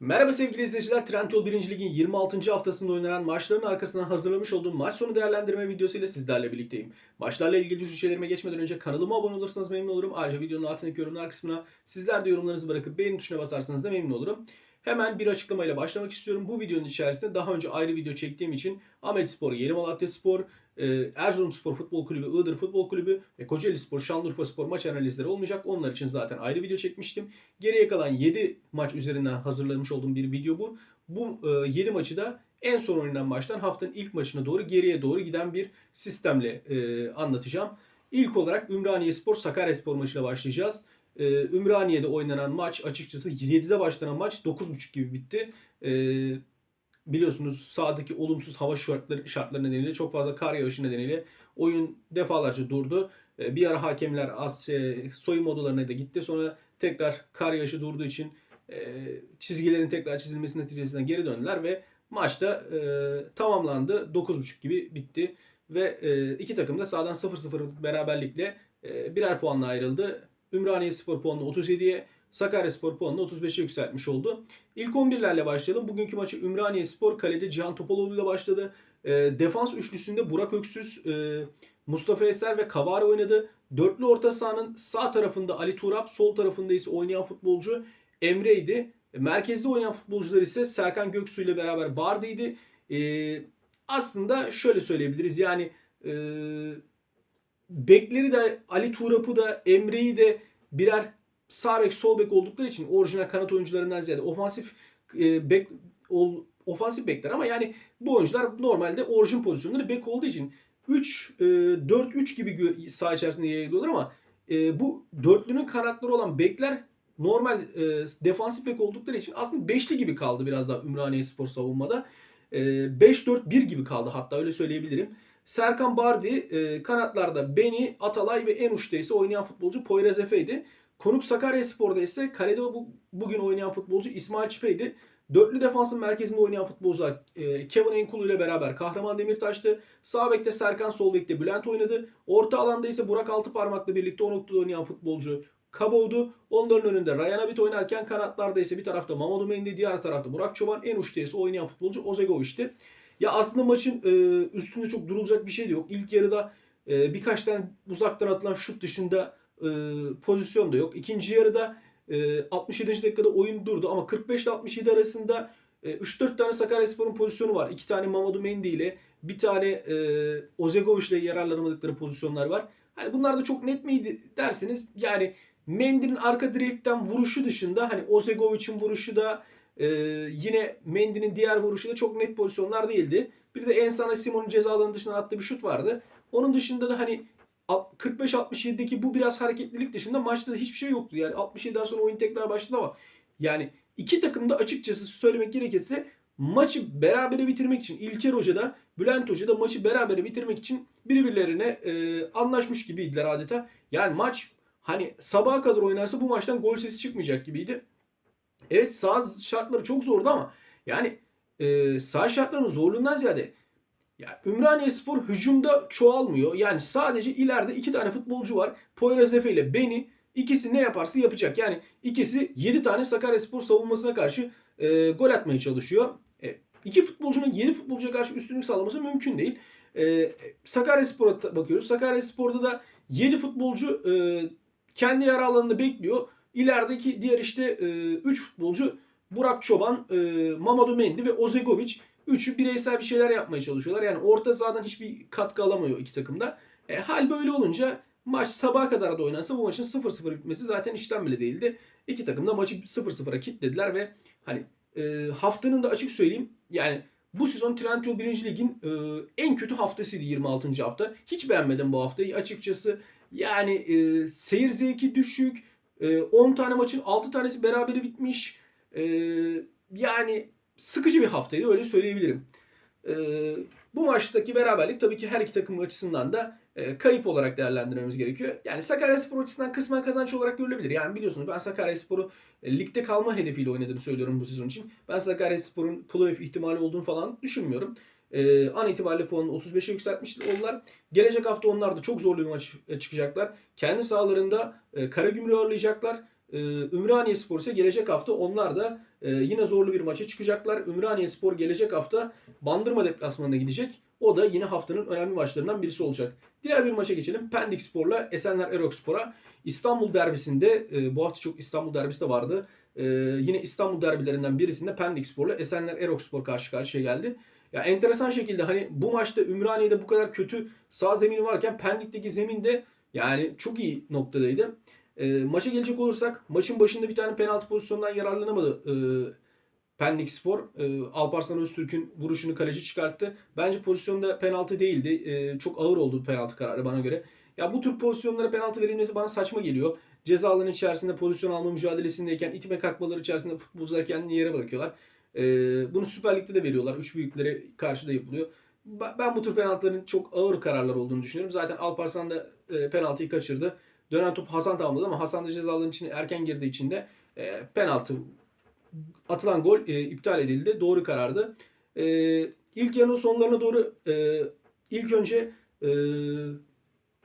Merhaba sevgili izleyiciler. Trendyol 1. Lig'in 26. haftasında oynanan maçların arkasından hazırlamış olduğum maç sonu değerlendirme videosu ile sizlerle birlikteyim. Maçlarla ilgili düşüncelerime geçmeden önce kanalıma abone olursanız memnun olurum. Ayrıca videonun altındaki yorumlar kısmına sizler de yorumlarınızı bırakıp beğeni tuşuna basarsanız da memnun olurum. Hemen bir açıklamayla başlamak istiyorum. Bu videonun içerisinde daha önce ayrı video çektiğim için Ahmet Spor, Yeni Malatya Spor, Erzurumspor Futbol Kulübü, Iğdır Futbol Kulübü ve Kocaeli Spor, Şanlıurfa Spor maç analizleri olmayacak. Onlar için zaten ayrı video çekmiştim. Geriye kalan 7 maç üzerinden hazırlamış olduğum bir video bu. Bu e, 7 maçı da en son oynanan maçtan haftanın ilk maçına doğru geriye doğru giden bir sistemle e, anlatacağım. İlk olarak Ümraniye Spor Sakarya Spor maçıyla başlayacağız. E, Ümraniye'de oynanan maç açıkçası 7'de başlanan maç 9.30 gibi bitti. Biliyorsunuz sahadaki olumsuz hava şartları, şartları nedeniyle çok fazla kar yağışı nedeniyle oyun defalarca durdu. E, bir ara hakemler az e, soyunma odalarına da gitti. Sonra tekrar kar yağışı durduğu için e, çizgilerin tekrar çizilmesi neticesinde geri döndüler ve maçta e, tamamlandı. 9.30 gibi bitti ve iki takım da sahadan 0-0 beraberlikle birer puanla ayrıldı. Ümraniye Spor puanını 37'ye, Sakarya Spor puanını 35'e yükseltmiş oldu. İlk 11'lerle başlayalım. Bugünkü maçı Ümraniye Spor kalede Cihan Topaloğlu ile başladı. E, defans üçlüsünde Burak Öksüz, e, Mustafa Eser ve Kavar oynadı. Dörtlü orta sahanın sağ tarafında Ali Turap, sol tarafında ise oynayan futbolcu Emre'ydi. Merkezde oynayan futbolcular ise Serkan Göksu ile beraber Bardi'ydi. E, aslında şöyle söyleyebiliriz. Yani e, bekleri de Ali Turap'ı da Emre'yi de birer sağ bek sol bek oldukları için orijinal kanat oyuncularından ziyade ofansif e, bek ol, ofansif bekler ama yani bu oyuncular normalde orijin pozisyonları bek olduğu için 3 e, 4-3 gibi gö- saha içerisinde yayılıyorlar ama e, bu dörtlünün kanatları olan bekler normal e, defansif bek oldukları için aslında beşli gibi kaldı biraz daha Ümraniye Spor savunmada. E, 5-4-1 gibi kaldı hatta öyle söyleyebilirim. Serkan Bardi e, kanatlarda Beni, Atalay ve en uçta ise oynayan futbolcu Poyraz Efe'ydi. Konuk Sakarya Spor'da ise kalede bu, bugün oynayan futbolcu İsmail Çipe'ydi. Dörtlü defansın merkezinde oynayan futbolcular e, Kevin Enkulu ile beraber Kahraman Demirtaş'tı. Sağ bekte Serkan, sol bekte Bülent oynadı. Orta alanda ise Burak Altıparmak'la birlikte o noktada oynayan futbolcu Kabo'du. Onların önünde Ryan Abit oynarken kanatlarda ise bir tarafta Mamadou Mendy, diğer tarafta Burak Çoban, en uçta ise oynayan futbolcu Ozegovic'ti. Ya aslında maçın e, üstünde çok durulacak bir şey de yok. İlk yarıda e, birkaç tane uzaktan atılan şut dışında e, pozisyon da yok. İkinci yarıda e, 67. dakikada oyun durdu ama 45 ile 67 arasında e, 3-4 tane Sakaryaspor'un pozisyonu var. 2 tane Mamadou Mendy ile bir tane e, Ozegovic ile yararlanamadıkları pozisyonlar var. Hani bunlar da çok net miydi derseniz yani Mendy'nin arka direkten vuruşu dışında hani Ozegovic'in vuruşu da ee, yine Mendy'nin diğer vuruşu da çok net pozisyonlar değildi. Bir de Ensana Simon'un ceza dışından attığı bir şut vardı. Onun dışında da hani 45-67'deki bu biraz hareketlilik dışında maçta da hiçbir şey yoktu. Yani 67'den sonra oyun tekrar başladı ama yani iki takım da açıkçası söylemek gerekirse maçı berabere bitirmek için İlker Hoca da Bülent Hoca da maçı berabere bitirmek için birbirlerine e, anlaşmış gibiydiler adeta. Yani maç hani sabaha kadar oynarsa bu maçtan gol sesi çıkmayacak gibiydi. Evet sağ şartları çok zordu ama yani e, sağ şartlarının zorluğundan ziyade ya Ümraniye Spor hücumda çoğalmıyor. Yani sadece ileride iki tane futbolcu var. Poyraz Efe ile Beni. İkisi ne yaparsa yapacak. Yani ikisi 7 tane Sakaryaspor savunmasına karşı e, gol atmaya çalışıyor. E, iki futbolcunun 7 futbolcuya karşı üstünlük sağlaması mümkün değil. E, Sakaryaspor'a bakıyoruz. Sakaryaspor'da da 7 futbolcu e, kendi yer alanında bekliyor. İlerideki diğer işte 3 e, futbolcu Burak Çoban, e, Mamadou Mendy ve Ozegovic. Üçü bireysel bir şeyler yapmaya çalışıyorlar. Yani orta sahadan hiçbir katkı alamıyor iki takımda. E, hal böyle olunca maç sabaha kadar da oynansa bu maçın 0-0 bitmesi zaten işten bile değildi. İki takım da maçı 0-0'a kilitlediler ve hani e, haftanın da açık söyleyeyim yani bu sezon Trendyol 1. Lig'in e, en kötü haftasıydı 26. hafta. Hiç beğenmedim bu haftayı açıkçası. Yani e, seyir zevki düşük. E, 10 tane maçın 6 tanesi berabere bitmiş. E, yani sıkıcı bir haftaydı öyle söyleyebilirim. E, bu maçtaki beraberlik tabii ki her iki takım açısından da e, kayıp olarak değerlendirmemiz gerekiyor. Yani Sakaryaspor açısından kısmen kazanç olarak görülebilir. Yani biliyorsunuz ben Sakaryaspor'u e, ligde kalma hedefiyle oynadığını söylüyorum bu sezon için. Ben Sakaryaspor'un playoff ihtimali olduğunu falan düşünmüyorum. E, an itibariyle puanını 35'e yükseltmiş oldular. Gelecek hafta onlar da çok zorlu bir maç çıkacaklar. Kendi sahalarında e, Karagümrük'ü ağırlayacaklar. Ee, Ümraniye Spor ise gelecek hafta onlar da e, yine zorlu bir maça çıkacaklar. Ümraniye Spor gelecek hafta Bandırma deplasmanına gidecek. O da yine haftanın önemli maçlarından birisi olacak. Diğer bir maça geçelim. Pendik Spor'la Esenler Erok Spor'a. İstanbul derbisinde e, bu hafta çok İstanbul derbisi de vardı. E, yine İstanbul derbilerinden birisinde Pendik Spor'la Esenler Erok Spor karşı karşıya geldi. Ya enteresan şekilde hani bu maçta Ümraniye'de bu kadar kötü sağ zemini varken Pendik'teki zemin de yani çok iyi noktadaydı. E, maça gelecek olursak maçın başında bir tane penaltı pozisyonundan yararlanamadı e, Pendik Spor. E, Alparslan Öztürk'ün vuruşunu kaleci çıkarttı. Bence pozisyonda penaltı değildi. E, çok ağır oldu penaltı kararı bana göre. Ya bu tür pozisyonlara penaltı verilmesi bana saçma geliyor. Ceza alanı içerisinde pozisyon alma mücadelesindeyken itme kalkmaları içerisinde futbolcular kendini yere bırakıyorlar. E, bunu Süper Lig'de de veriyorlar. Üç büyüklere karşı da yapılıyor. Ben bu tür penaltıların çok ağır kararlar olduğunu düşünüyorum. Zaten Alparslan da e, penaltıyı kaçırdı. Dönen top Hasan tamamladı ama Hasan da ceza alanının içine erken girdiği için de e, penaltı atılan gol e, iptal edildi. Doğru karardı. E, ilk yarının sonlarına doğru e, ilk önce e,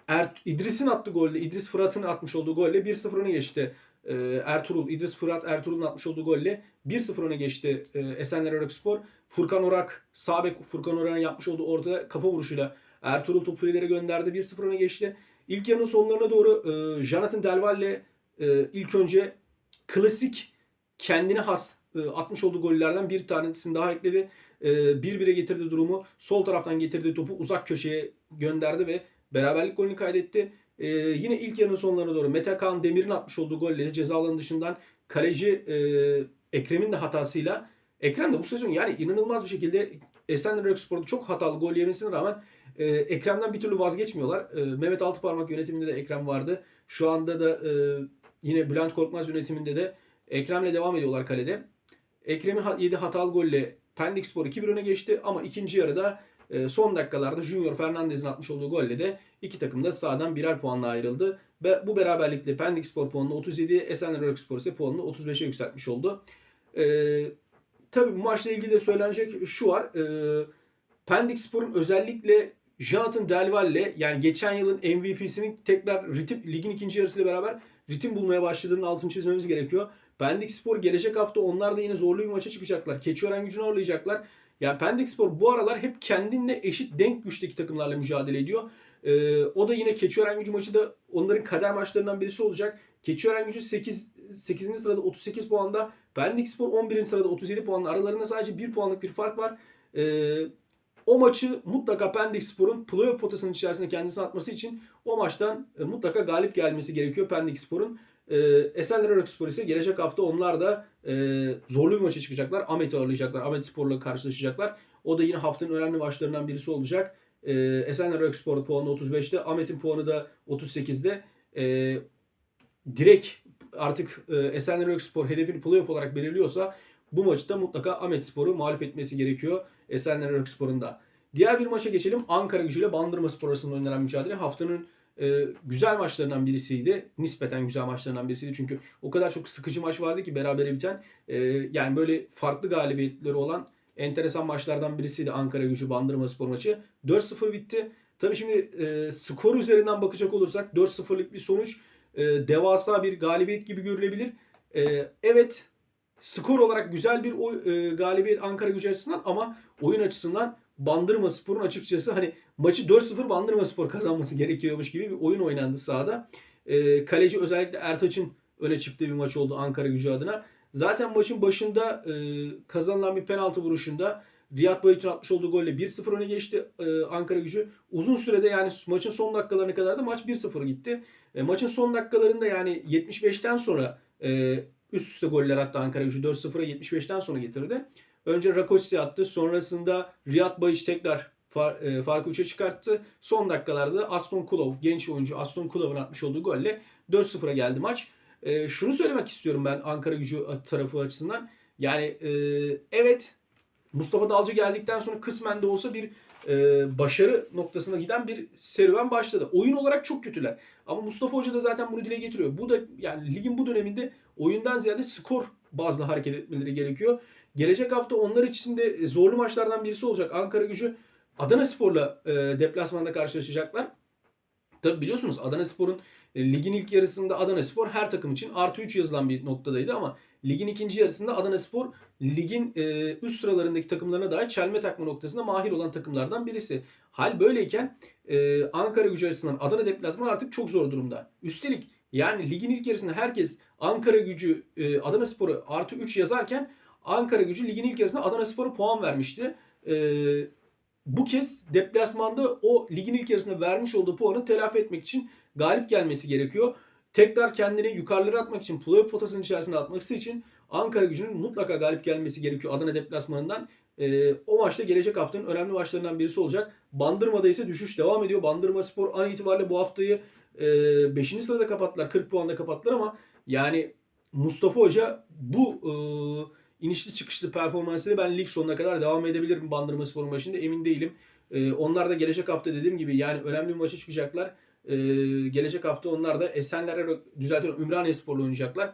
er, İdris'in attığı golle, İdris Fırat'ın atmış olduğu golle 1-0 öne geçti. E, Ertuğrul, İdris Fırat Ertuğrul'un atmış olduğu golle 1-0 öne geçti e, Esenler Irakspor. Furkan Orak, sağ bek Furkan Orak'ın yapmış olduğu ortada kafa vuruşuyla Ertuğrul topu gönderdi. 1-0 öne geçti. İlk yarının sonlarına doğru e, Jonathan Delval'le e, ilk önce klasik kendine has e, atmış olduğu gollerden bir tanesini daha ekledi. E, 1-1'e getirdi durumu. Sol taraftan getirdiği topu uzak köşeye gönderdi ve beraberlik golünü kaydetti. E, yine ilk yarının sonlarına doğru Mete Kaan Demir'in atmış olduğu golleri ceza alanı dışından kaleci e, Ekrem'in de hatasıyla Ekrem de bu sezon yani inanılmaz bir şekilde Esenler Spor'da çok hatalı gol yemesine rağmen e, Ekrem'den bir türlü vazgeçmiyorlar. E, Mehmet Altıparmak yönetiminde de Ekrem vardı. Şu anda da e, yine Bülent Korkmaz yönetiminde de Ekrem'le devam ediyorlar kalede. Ekrem'in ha- yedi hatalı golle Pendik Spor 2-1 öne geçti ama ikinci yarıda e, son dakikalarda Junior Fernandez'in atmış olduğu golle de iki takım da sahadan birer puanla ayrıldı. Ve bu beraberlikle Pendik Spor puanını 37'ye, Esenler Spor ise puanını 35'e yükseltmiş oldu. E, tabii bu maçla ilgili de söylenecek şu var. E, Pendik Spor'un özellikle Jonathan Delval'le yani geçen yılın MVP'sinin tekrar ritim, ligin ikinci yarısıyla beraber ritim bulmaya başladığının altını çizmemiz gerekiyor. Pendik Spor gelecek hafta onlar da yine zorlu bir maça çıkacaklar. Keçiören gücünü ağırlayacaklar. Yani Pendik Spor bu aralar hep kendinle eşit denk güçteki takımlarla mücadele ediyor. Ee, o da yine Keçiören gücü maçı da onların kader maçlarından birisi olacak. Keçiören gücü 8, 8. sırada 38 puanda. Pendik Spor 11. sırada 37 puanla. Aralarında sadece 1 puanlık bir fark var. Ee, o maçı mutlaka Pendik Spor'un playoff potasının içerisinde kendisini atması için o maçtan e, mutlaka galip gelmesi gerekiyor Pendik Spor'un. E, Esenler Irakspor ise gelecek hafta onlar da e, zorlu bir maça çıkacaklar. Ahmet'i ağırlayacaklar. Ahmet Spor'la karşılaşacaklar. O da yine haftanın önemli maçlarından birisi olacak. E, Esenler Irakspor puanı 35'te. Ahmet'in puanı da 38'de. E, direkt artık e, Esenler Irakspor hedefini playoff olarak belirliyorsa bu maçta mutlaka Ahmet Spor'u mağlup etmesi gerekiyor. Esenler Irakspor'un da. Diğer bir maça geçelim. Ankara gücüyle Bandırma Spor arasında oynanan mücadele haftanın e, güzel maçlarından birisiydi. Nispeten güzel maçlarından birisiydi. Çünkü o kadar çok sıkıcı maç vardı ki berabere biten. E, yani böyle farklı galibiyetleri olan enteresan maçlardan birisiydi Ankara gücü Bandırma Spor maçı. 4-0 bitti. Tabii şimdi e, skor üzerinden bakacak olursak 4-0'lık bir sonuç e, devasa bir galibiyet gibi görülebilir. E, evet skor olarak güzel bir oy, e, galibiyet Ankara gücü açısından ama oyun açısından Bandırma Spor'un açıkçası hani maçı 4-0 Bandırma Spor kazanması gerekiyormuş gibi bir oyun oynandı sahada. E, kaleci özellikle Ertaç'ın öne çıktığı bir maç oldu Ankara gücü adına. Zaten maçın başında e, kazanılan bir penaltı vuruşunda Riyad Bayıç'ın atmış olduğu golle 1-0 öne geçti e, Ankara gücü. Uzun sürede yani maçın son dakikalarına kadar da maç 1-0 gitti. E, maçın son dakikalarında yani 75'ten sonra e, üst üste goller attı Ankara gücü 4-0'a 75'ten sonra getirdi. Önce Rakoçsi attı. Sonrasında Riyad Bayiç tekrar far, e, farkı 3'e çıkarttı. Son dakikalarda Aston Kulov, genç oyuncu Aston Kulov'un atmış olduğu golle 4-0'a geldi maç. E, şunu söylemek istiyorum ben Ankara gücü tarafı açısından. Yani e, evet Mustafa Dalcı geldikten sonra kısmen de olsa bir e, başarı noktasına giden bir serüven başladı. Oyun olarak çok kötüler. Ama Mustafa Hoca da zaten bunu dile getiriyor. Bu da yani ligin bu döneminde oyundan ziyade skor bazlı hareket etmeleri gerekiyor. Gelecek hafta onlar için de zorlu maçlardan birisi olacak. Ankara gücü Adana Spor'la e, deplasmanda karşılaşacaklar. Tabi biliyorsunuz Adana Spor'un e, ligin ilk yarısında Adana Spor her takım için artı 3 yazılan bir noktadaydı ama ligin ikinci yarısında Adana Spor ligin e, üst sıralarındaki takımlarına dahi çelme takma noktasında mahir olan takımlardan birisi. Hal böyleyken e, Ankara gücü açısından Adana deplasmanı artık çok zor durumda. Üstelik yani ligin ilk yarısında herkes Ankara gücü e, Adana Spor'u artı 3 yazarken Ankara gücü ligin ilk yarısında Adana Spor'a puan vermişti. E, bu kez deplasmanda o ligin ilk yarısında vermiş olduğu puanı telafi etmek için galip gelmesi gerekiyor. Tekrar kendini yukarılara atmak için, playoff potasının içerisine atması için Ankara gücünün mutlaka galip gelmesi gerekiyor Adana deplasmanından. Ee, o maçta gelecek haftanın önemli maçlarından birisi olacak. Bandırma'da ise düşüş devam ediyor. Bandırma Spor an itibariyle bu haftayı 5. sırada kapattılar. 40 puanla kapattılar ama yani Mustafa Hoca bu e, inişli çıkışlı performansıyla ben lig sonuna kadar devam edebilirim Bandırma Spor'un başında emin değilim. E, onlar da gelecek hafta dediğim gibi yani önemli bir maça çıkacaklar. E, gelecek hafta onlar da Esenler'e düzeltiyorum Ümraniye Spor'la oynayacaklar.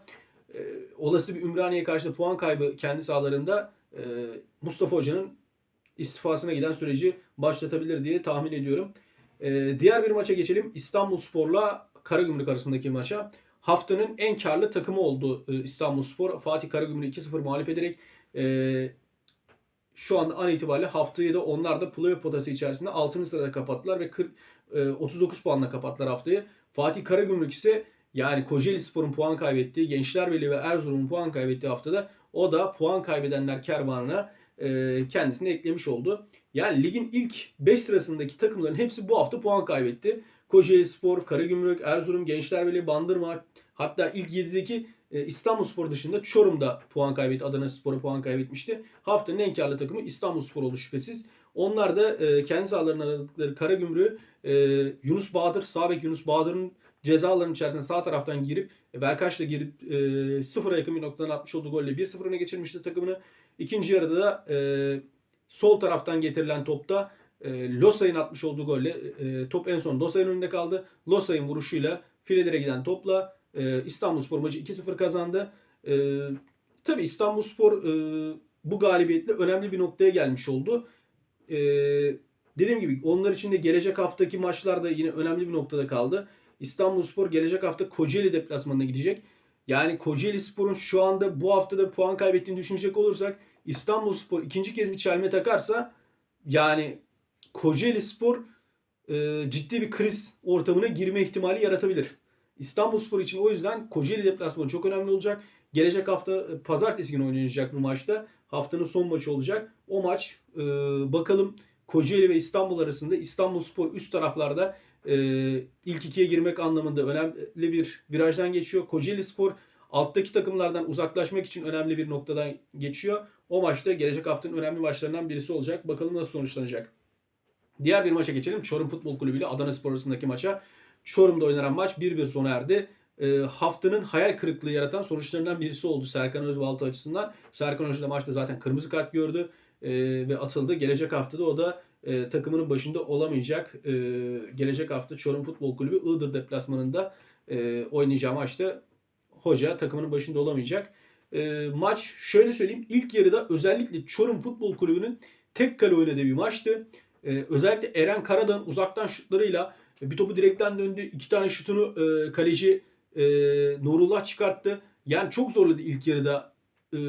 E, olası bir Ümraniye'ye karşı puan kaybı kendi sahalarında e, Mustafa Hoca'nın istifasına giden süreci başlatabilir diye tahmin ediyorum. E, diğer bir maça geçelim. İstanbul Spor'la Karagümrük arasındaki maça. Haftanın en karlı takımı oldu e, İstanbul. Fatih Karagümrük'ü 2-0 mağlup ederek e, şu anda an itibariyle haftayı da onlar da playoff potası içerisinde 6. sırada kapattılar ve 40, e, 39 puanla kapattılar haftayı. Fatih Karagümrük ise yani Kocaeli Spor'un puan kaybettiği, Gençlerbirliği ve Erzurum'un puan kaybettiği haftada o da puan kaybedenler kervanına kendisini eklemiş oldu. Yani ligin ilk 5 sırasındaki takımların hepsi bu hafta puan kaybetti. Kocaeli Spor, Karagümrük, Erzurum, Gençlerbirliği, Bandırma hatta ilk 7'deki e, İstanbul Spor dışında Çorum'da puan kaybetti. Adana Spor'a puan kaybetmişti. Haftanın en karlı takımı İstanbul Spor oldu şüphesiz. Onlar da e, kendi sahalarına aradıkları Karagümrük'ü e, Yunus Bahadır, Sabek Yunus Bahadır'ın cezaların içerisinde sağ taraftan girip Verkaç'la girip e, sıfıra yakın bir noktadan atmış olduğu golle 1-0 öne geçirmişti takımını. İkinci yarıda da e, sol taraftan getirilen topta e, Losay'ın atmış olduğu golle e, top en son Losay'ın önünde kaldı. Losay'ın vuruşuyla filelere giden topla e, İstanbulspor maçı 2-0 kazandı. E, tabii İstanbulspor e, bu galibiyetle önemli bir noktaya gelmiş oldu. E, dediğim gibi onlar için de gelecek haftaki maçlarda yine önemli bir noktada kaldı. İstanbulspor gelecek hafta Kocaeli deplasmanına gidecek. Yani Kocaeli Spor'un şu anda bu haftada puan kaybettiğini düşünecek olursak İstanbulspor ikinci kez bir çelme takarsa yani Kocaeli Spor e, ciddi bir kriz ortamına girme ihtimali yaratabilir. İstanbulspor için o yüzden Kocaeli deplasmanı çok önemli olacak. Gelecek hafta e, pazartesi günü oynanacak bu maçta. Haftanın son maçı olacak. O maç e, bakalım Kocaeli ve İstanbul arasında İstanbulspor üst taraflarda e, ilk ikiye girmek anlamında önemli bir virajdan geçiyor. Kocaeli Spor alttaki takımlardan uzaklaşmak için önemli bir noktadan geçiyor. O maçta gelecek haftanın önemli maçlarından birisi olacak. Bakalım nasıl sonuçlanacak. Diğer bir maça geçelim. Çorum Futbol Kulübü ile Adana Spor arasındaki maça. Çorum'da oynanan maç 1-1 sona erdi. E, haftanın hayal kırıklığı yaratan sonuçlarından birisi oldu Serkan Özbaltı açısından. Serkan Hoca da maçta zaten kırmızı kart gördü e, ve atıldı. Gelecek haftada o da e, takımının başında olamayacak. E, gelecek hafta Çorum Futbol Kulübü Iğdır deplasmanında e, oynayacağı maçta hoca takımının başında olamayacak. E, maç şöyle söyleyeyim ilk yarıda özellikle Çorum Futbol Kulübü'nün tek kale oynadığı bir maçtı. E, özellikle Eren Karadağ'ın uzaktan şutlarıyla bir topu direkten döndü. iki tane şutunu e, kaleci e, Nurullah çıkarttı. Yani çok zorladı ilk yarıda e,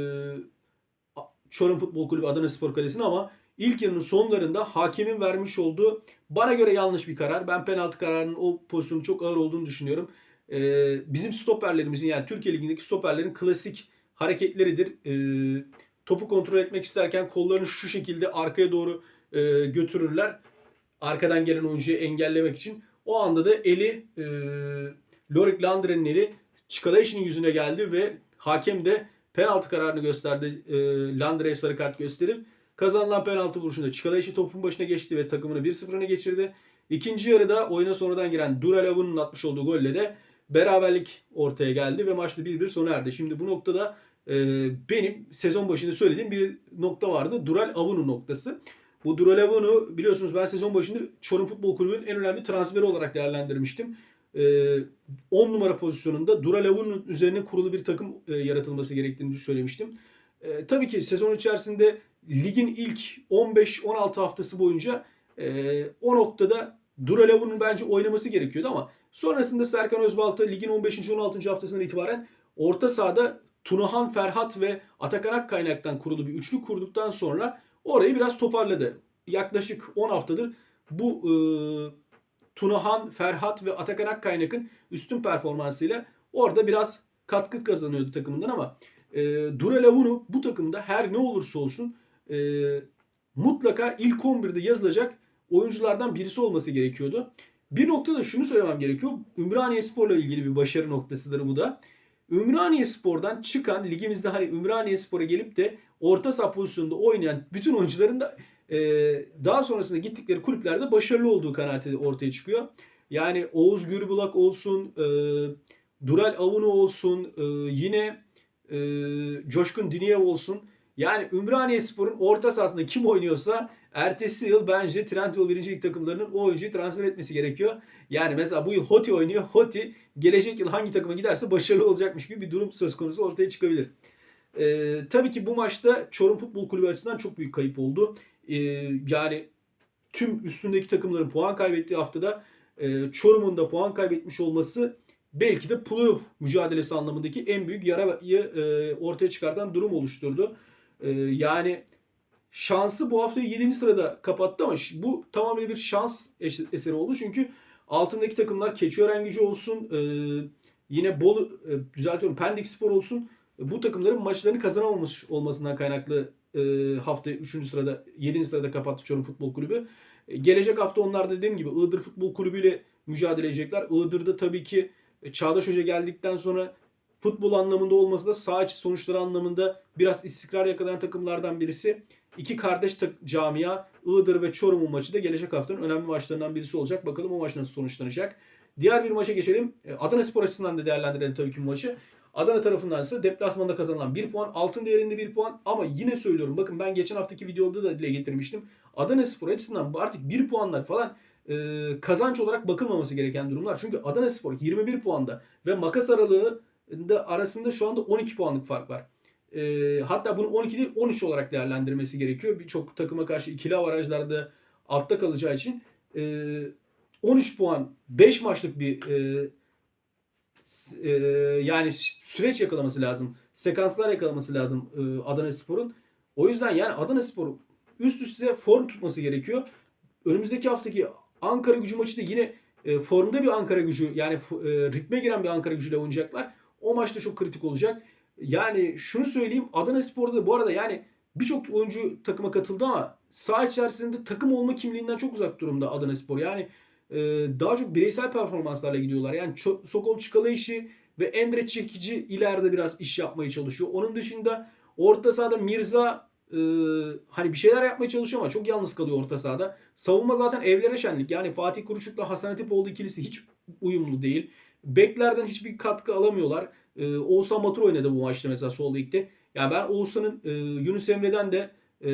Çorum Futbol Kulübü Adana Spor Kalesi'ni ama ilk yarının sonlarında hakemin vermiş olduğu bana göre yanlış bir karar. Ben penaltı kararının o pozisyonun çok ağır olduğunu düşünüyorum. E, bizim stoperlerimizin yani Türkiye Ligi'ndeki stoperlerin klasik hareketleridir. E, topu kontrol etmek isterken kollarını şu şekilde arkaya doğru e, götürürler. Arkadan gelen oyuncuyu engellemek için. O anda da eli e, Lorik Landre'nin eli Çikalayiş'in yüzüne geldi ve hakem de penaltı kararını gösterdi. E, Landre'ye sarı kart gösterip kazanılan penaltı vuruşunda Çikalayiş'i topun başına geçti ve takımını 1-0 öne geçirdi. İkinci yarıda oyuna sonradan giren Dural Avun'un atmış olduğu golle de beraberlik ortaya geldi ve maçta 1-1 sona erdi. Şimdi bu noktada e, benim sezon başında söylediğim bir nokta vardı. Dural Avun'un noktası. Bu Duralevon'u biliyorsunuz ben sezon başında Çorum Futbol Kulübü'nün en önemli transferi olarak değerlendirmiştim. 10 ee, numara pozisyonunda Duralevon'un üzerine kurulu bir takım e, yaratılması gerektiğini söylemiştim. E, tabii ki sezon içerisinde ligin ilk 15-16 haftası boyunca e, o noktada Duralav'ın bence oynaması gerekiyordu ama sonrasında Serkan Özbalta ligin 15. 16. haftasından itibaren orta sahada Tunahan Ferhat ve Atakan Akkaynak'tan kurulu bir üçlü kurduktan sonra orayı biraz toparladı. Yaklaşık 10 haftadır bu e, Tunahan, Ferhat ve Atakan Akkaynak'ın üstün performansıyla orada biraz katkı kazanıyordu takımından ama e, Duralavunu bu takımda her ne olursa olsun e, mutlaka ilk 11'de yazılacak oyunculardan birisi olması gerekiyordu. Bir noktada şunu söylemem gerekiyor. Ümraniye Spor'la ilgili bir başarı noktasıdır bu da. Ümraniye Spor'dan çıkan ligimizde hani Ümraniye Spor'a gelip de orta saha pozisyonunda oynayan bütün oyuncuların da e, daha sonrasında gittikleri kulüplerde başarılı olduğu kanaati ortaya çıkıyor. Yani Oğuz Gürbulak olsun, e, Dural Avunu olsun, e, yine e, Coşkun Diniyev olsun. Yani Ümraniye Spor'un orta sahasında kim oynuyorsa ertesi yıl bence Trendyol 1. Lig takımlarının o oyuncuyu transfer etmesi gerekiyor. Yani mesela bu yıl Hoti oynuyor. Hoti gelecek yıl hangi takıma giderse başarılı olacakmış gibi bir durum söz konusu ortaya çıkabilir. Ee, tabii ki bu maçta Çorum Futbol Kulübü açısından çok büyük kayıp oldu. Ee, yani tüm üstündeki takımların puan kaybettiği haftada e, Çorum'un da puan kaybetmiş olması belki de playoff mücadelesi anlamındaki en büyük yarayı e, ortaya çıkartan durum oluşturdu. E, yani şansı bu haftayı 7. sırada kapattı ama bu tamamen bir şans eseri oldu. Çünkü altındaki takımlar Keçiören Gücü olsun, e, yine Bolu, e, düzeltiyorum Pendik Spor olsun bu takımların maçlarını kazanamamış olmasından kaynaklı e, hafta 3. sırada 7. sırada kapattı Çorum Futbol Kulübü. E, gelecek hafta onlar da dediğim gibi Iğdır Futbol Kulübü ile mücadele edecekler. Iğdır'da tabii ki e, Çağdaş Hoca geldikten sonra futbol anlamında olmasa da sağ içi sonuçları anlamında biraz istikrar yakalayan takımlardan birisi. İki kardeş camia Iğdır ve Çorum'un maçı da gelecek haftanın önemli maçlarından birisi olacak. Bakalım o maç nasıl sonuçlanacak. Diğer bir maça geçelim. E, Adana Spor açısından da değerlendirelim tabii ki bu maçı. Adana tarafından ise deplasmanda kazanılan 1 puan, altın değerinde 1 puan ama yine söylüyorum bakın ben geçen haftaki videoda da dile getirmiştim. Adana Spor açısından artık 1 puanlar falan e, kazanç olarak bakılmaması gereken durumlar. Çünkü Adana Spor 21 puanda ve makas aralığı da arasında şu anda 12 puanlık fark var. E, hatta bunu 12 değil 13 olarak değerlendirmesi gerekiyor. Birçok takıma karşı ikili avarajlarda altta kalacağı için e, 13 puan 5 maçlık bir e, e, yani süreç yakalaması lazım. Sekanslar yakalaması lazım e, Adana Spor'un. O yüzden yani Adana Spor üst üste form tutması gerekiyor. Önümüzdeki haftaki Ankara gücü maçı da yine e, formda bir Ankara gücü yani e, ritme giren bir Ankara gücüyle oynayacaklar. O maçta çok kritik olacak. Yani şunu söyleyeyim Adana Spor'da da bu arada yani birçok oyuncu takıma katıldı ama saha içerisinde takım olma kimliğinden çok uzak durumda Adana Spor. Yani e, daha çok bireysel performanslarla gidiyorlar. Yani Sokol Çikala işi ve Endre Çekici ileride biraz iş yapmaya çalışıyor. Onun dışında orta sahada Mirza e, hani bir şeyler yapmaya çalışıyor ama çok yalnız kalıyor orta sahada. Savunma zaten evlere şenlik. Yani Fatih Kuruçuk'la Hasan Atipoğlu ikilisi hiç uyumlu değil. Beklerden hiçbir katkı alamıyorlar. E, Oğuzhan Batur oynadı bu maçta mesela sol ligde. Yani ben Oğuzhan'ın e, Yunus Emre'den de e,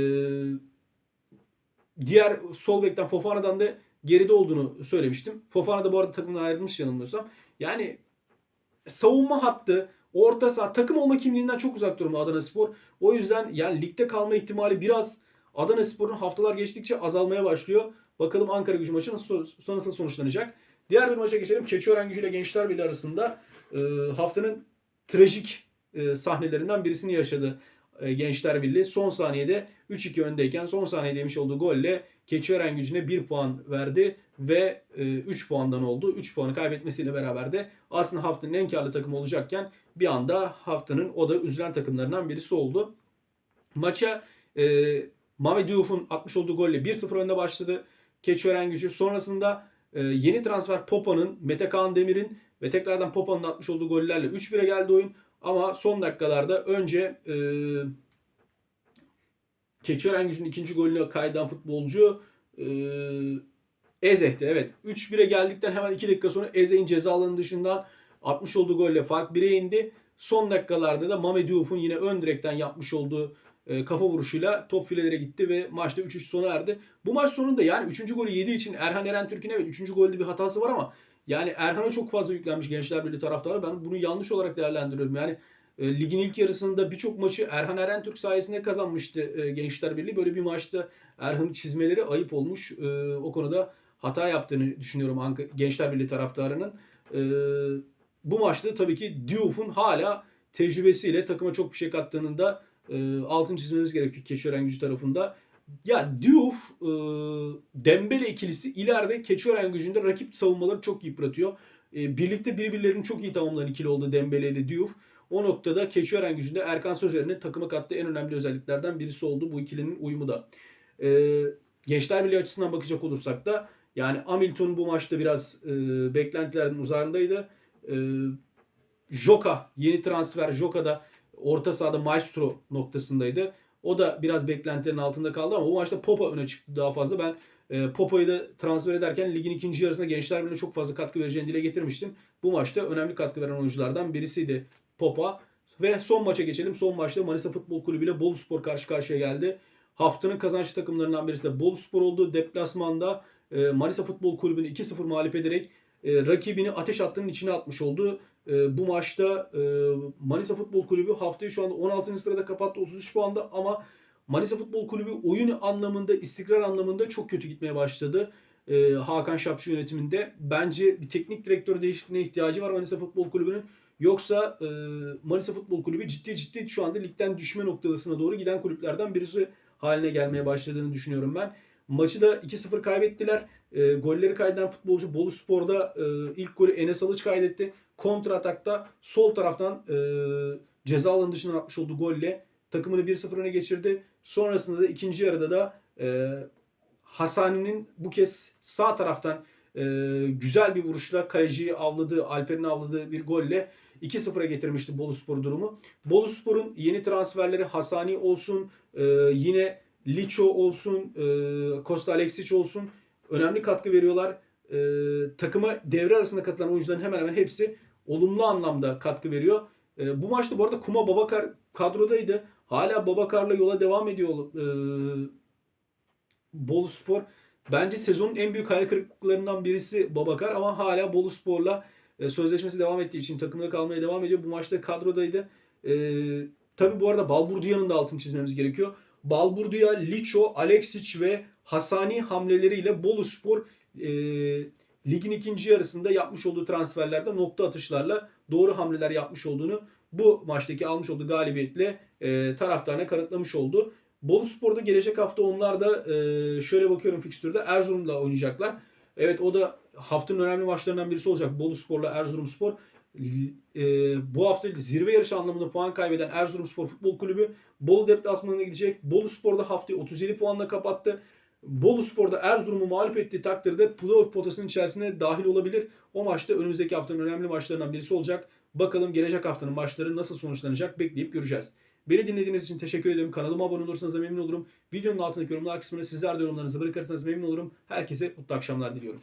diğer sol bekten Fofana'dan da geride olduğunu söylemiştim. Fofana da bu arada takımdan ayrılmış yanılmıyorsam. Yani savunma hattı, orta saha takım olma kimliğinden çok uzak durumda Adana Spor. O yüzden yani ligde kalma ihtimali biraz Adana Spor'un haftalar geçtikçe azalmaya başlıyor. Bakalım Ankara gücü maçı nasıl, nasıl sonuçlanacak. Diğer bir maça geçelim. Keçiören gücü ile Gençler Birliği arasında e, haftanın trajik e, sahnelerinden birisini yaşadı e, Gençler Birliği. Son saniyede 3-2 öndeyken son saniyede yemiş olduğu golle Keçiören gücüne 1 puan verdi ve 3 e, puandan oldu. 3 puanı kaybetmesiyle beraber de aslında haftanın en karlı takımı olacakken bir anda haftanın o da üzülen takımlarından birisi oldu. Maça e, Mehmet Diouf'un atmış olduğu golle 1-0 önde başladı Keçiören gücü. Sonrasında e, yeni transfer Popa'nın, Mete Kaan Demir'in ve tekrardan Popa'nın atmış olduğu gollerle 3-1'e geldi oyun. Ama son dakikalarda önce e, Keçiören gücünün ikinci golünü kaydan futbolcu e, Ezeh'ti. Evet 3-1'e geldikten hemen 2 dakika sonra Ezeh'in ceza dışından atmış olduğu golle fark 1'e indi. Son dakikalarda da Mame Diouf'un yine ön direkten yapmış olduğu e, kafa vuruşuyla top filelere gitti ve maçta 3-3 sona erdi. Bu maç sonunda yani 3. golü yediği için Erhan Eren Türk'ün evet 3. golde bir hatası var ama yani Erhan'a çok fazla yüklenmiş Gençler Birliği taraftarı. Ben bunu yanlış olarak değerlendiriyorum. Yani e, ligin ilk yarısında birçok maçı Erhan Eren Türk sayesinde kazanmıştı e, Gençler Birliği. Böyle bir maçta Erhan'ın çizmeleri ayıp olmuş. E, o konuda hata yaptığını düşünüyorum Ank- Gençler Birliği taraftarının. E, bu maçta tabii ki Diouf'un hala tecrübesiyle takıma çok bir şey kattığının da e, altın çizmemiz gerekiyor Keçiören gücü tarafında. Ya Diouf, e, Dembele ikilisi ileride Keçiören gücünde rakip savunmaları çok yıpratıyor. E, birlikte birbirlerini çok iyi tamamlayan ikili oldu Dembele ile Diouf. O noktada Keçiören gücünde Erkan Sözer'in takıma kattığı en önemli özelliklerden birisi oldu bu ikilinin uyumu da. E, Gençler Birliği açısından bakacak olursak da yani Hamilton bu maçta biraz e, beklentilerden uzağındaydı. E, Joka yeni transfer Joka da orta sahada maestro noktasındaydı. O da biraz beklentilerin altında kaldı ama bu maçta Popa öne çıktı daha fazla. Ben e, Popa'yı da transfer ederken ligin ikinci yarısında Gençler Birliği'ne çok fazla katkı vereceğini dile getirmiştim. Bu maçta önemli katkı veren oyunculardan birisiydi Popa. Ve son maça geçelim. Son maçta Manisa Futbol Kulübü ile Bolu Spor karşı karşıya geldi. Haftanın kazançlı takımlarından birisi de Bolu Spor oldu. Deplasmanda e, Manisa Futbol Kulübü'nü 2-0 mağlup ederek e, rakibini ateş hattının içine atmış oldu. E, bu maçta e, Manisa Futbol Kulübü haftayı şu anda 16. sırada kapattı 33 puanda ama Manisa Futbol Kulübü oyun anlamında, istikrar anlamında çok kötü gitmeye başladı. E, Hakan Şapçı yönetiminde. Bence bir teknik direktör değişikliğine ihtiyacı var Manisa Futbol Kulübü'nün. Yoksa e, Manisa Futbol Kulübü ciddi ciddi şu anda ligden düşme noktasına doğru giden kulüplerden birisi haline gelmeye başladığını düşünüyorum ben. Maçı da 2-0 kaybettiler. E, golleri kaydeden futbolcu Bolu Spor'da e, ilk golü Enes Alıç kaydetti. Kontra atakta sol taraftan e, ceza alanı dışına atmış olduğu golle takımını 1-0 öne geçirdi. Sonrasında da ikinci yarıda da e, Hasani'nin bu kez sağ taraftan e, güzel bir vuruşla kaleciyi avladığı, Alper'in avladığı bir golle 2-0'a getirmişti Bolu Spor durumu. Bolu Spor'un yeni transferleri Hasani olsun, e, yine Liço olsun, e, Costa Alexic olsun önemli katkı veriyorlar. E, takıma devre arasında katılan oyuncuların hemen hemen hepsi olumlu anlamda katkı veriyor. E, bu maçta bu arada Kuma Babakar kadrodaydı. Hala Babakar'la yola devam ediyor e, Bolu Spor. Bence sezonun en büyük hayal kırıklıklarından birisi Babakar ama hala Bolu Spor'la e, sözleşmesi devam ettiği için takımda kalmaya devam ediyor. Bu maçta kadrodaydı. E, tabii bu arada Balburdia'nın da altını çizmemiz gerekiyor. Balburdia, Liço, Alexic ve Hasani hamleleriyle Bolu Spor e, ligin ikinci yarısında yapmış olduğu transferlerde nokta atışlarla doğru hamleler yapmış olduğunu bu maçtaki almış olduğu galibiyetle e, taraftarına kanıtlamış oldu. Bolu Spor'da gelecek hafta onlar da e, şöyle bakıyorum fikstürde Erzurum'la oynayacaklar. Evet o da haftanın önemli maçlarından birisi olacak. Bolu Spor'la Erzurum Spor. E, bu hafta zirve yarışı anlamında puan kaybeden Erzurum Spor Futbol Kulübü Bolu deplasmanına gidecek. Bolu Spor'da haftayı 37 puanla kapattı. Bolu Spor'da Erzurum'u mağlup ettiği takdirde playoff potasının içerisine dahil olabilir. O maçta önümüzdeki haftanın önemli maçlarından birisi olacak. Bakalım gelecek haftanın maçları nasıl sonuçlanacak bekleyip göreceğiz. Beni dinlediğiniz için teşekkür ederim. Kanalıma abone olursanız da memnun olurum. Videonun altındaki yorumlar kısmına sizler de yorumlarınızı bırakırsanız memnun olurum. Herkese mutlu akşamlar diliyorum.